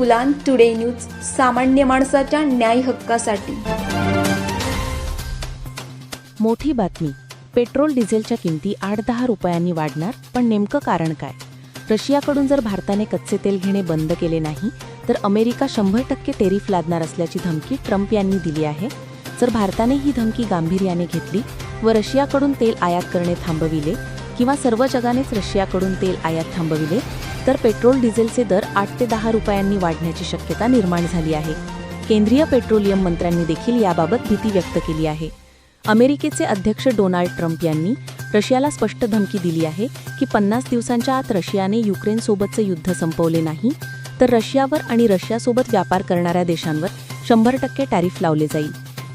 उलान today news सामान्य माणसाच्या न्याय हक्कासाठी. मोठी बातमी. पेट्रोल डिझेलच्या किमती आठ दहा रुपयांनी वाढणार पण नेमकं कारण काय? रशियाकडून जर भारताने कच्चे तेल घेणे बंद केले नाही तर अमेरिका शंभर टक्के टेरिफ लादणार असल्याची धमकी ट्रम्प यांनी दिली आहे. जर भारताने ही धमकी गांभीर्याने घेतली व रशियाकडून तेल आयात करणे थांबविले किंवा सर्व जगानेच रशियाकडून तेल आयात थांबविले तर पेट्रोल डिझेलचे दर आठ ते दहा रुपयांनी वाढण्याची शक्यता निर्माण झाली आहे. केंद्रीय पेट्रोलियम मंत्र्यांनी देखील याबाबत भीती व्यक्त केली आहे. अमेरिकेचे अध्यक्ष डोनाल्ड ट्रम्प यांनी रशियाला स्पष्ट धमकी दिली आहे की पन्नास दिवसांच्या आत रशियाने युक्रेनसोबतचे युद्ध संपवले नाही तर रशियावर आणि रशियासोबत व्यापार करणाऱ्या देशांवर शंभर टक्के टॅरिफ लावले जाईल.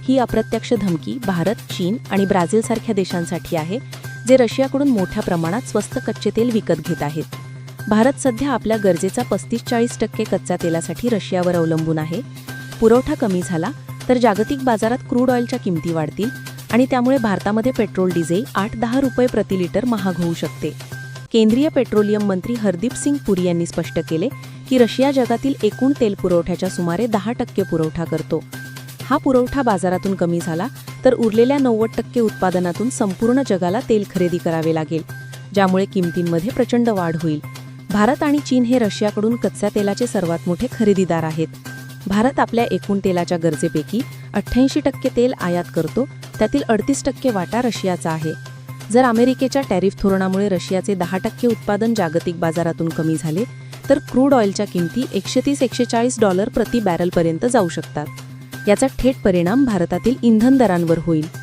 ही अप्रत्यक्ष धमकी भारत चीन आणि ब्राझीलसारख्या देशांसाठी आहे जे रशियाकडून मोठ्या प्रमाणात स्वस्त कच्चे तेल विकत घेत आहेत. भारत सध्या आपल्या गरजेचा पस्तीस चाळीस टक्के कच्च्या तेलासाठी रशियावर अवलंबून आहे. पुरवठा कमी झाला तर जागतिक बाजारात क्रूड ऑइलच्या किमती वाढतील आणि त्यामुळे भारतामध्ये पेट्रोल डिझेल आठ दहा रुपये प्रति लिटर महाग होऊ शकते. केंद्रीय पेट्रोलियम मंत्री हरदीप सिंग पुरी यांनी स्पष्ट केले की रशिया जगातील एकूण तेल पुरवठ्याच्या सुमारे दहा टक्के पुरवठा करतो. हा पुरवठा बाजारातून कमी झाला तर उरलेल्या नव्वद टक्के उत्पादनातून संपूर्ण जगाला तेल खरेदी करावे लागेल ज्यामुळे किमतींमध्ये प्रचंड वाढ होईल. भारत आणि चीन हे रशियाकडून कच्च्या तेलाचे सर्वात मोठे खरेदीदार आहेत. भारत आपल्या एकूण तेलाच्या गरजेपैकी अठ्ठ्याऐंशी टक्के तेल आयात करतो त्यातील अडतीस टक्के वाटा रशियाचा आहे. जर अमेरिकेच्या टॅरिफ धोरणामुळे रशियाचे दहा टक्के उत्पादन जागतिक बाजारातून कमी झाले तर क्रूड ऑइलच्या किमती एकशे तीस एकशे चाळीस डॉलर प्रति बॅरलपर्यंत जाऊ शकतात. याचा थेट परिणाम भारतातील इंधन दरांवर होईल.